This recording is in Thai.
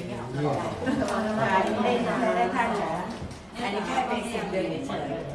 อย่นี้ได้ได้ได้ท่านเหรอันนี้แค่เป็นสิ่งเดยนเฉย